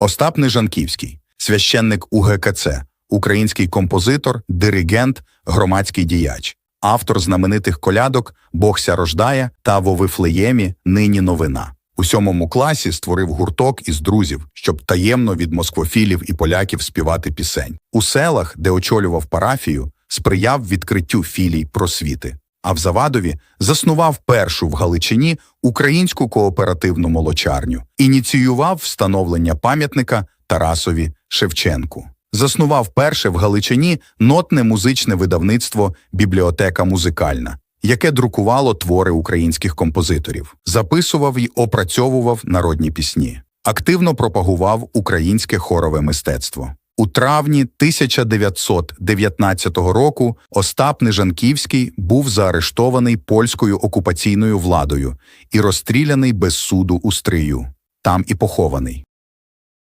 Остап Нижанківський, священник УГКЦ, український композитор, диригент, громадський діяч, автор знаменитих колядок Бог ся рождає та «Во Вифлеємі нині новина. У сьомому класі створив гурток із друзів, щоб таємно від москвофілів і поляків співати пісень. У селах, де очолював парафію, сприяв відкриттю філій просвіти. А в Завадові заснував першу в Галичині українську кооперативну молочарню, ініціював встановлення пам'ятника Тарасові Шевченку. Заснував перше в Галичині нотне музичне видавництво Бібліотека музикальна, яке друкувало твори українських композиторів, записував і опрацьовував народні пісні, активно пропагував українське хорове мистецтво. У травні 1919 року Остап Нижанківський був заарештований польською окупаційною владою і розстріляний без суду у Стрию. Там і похований.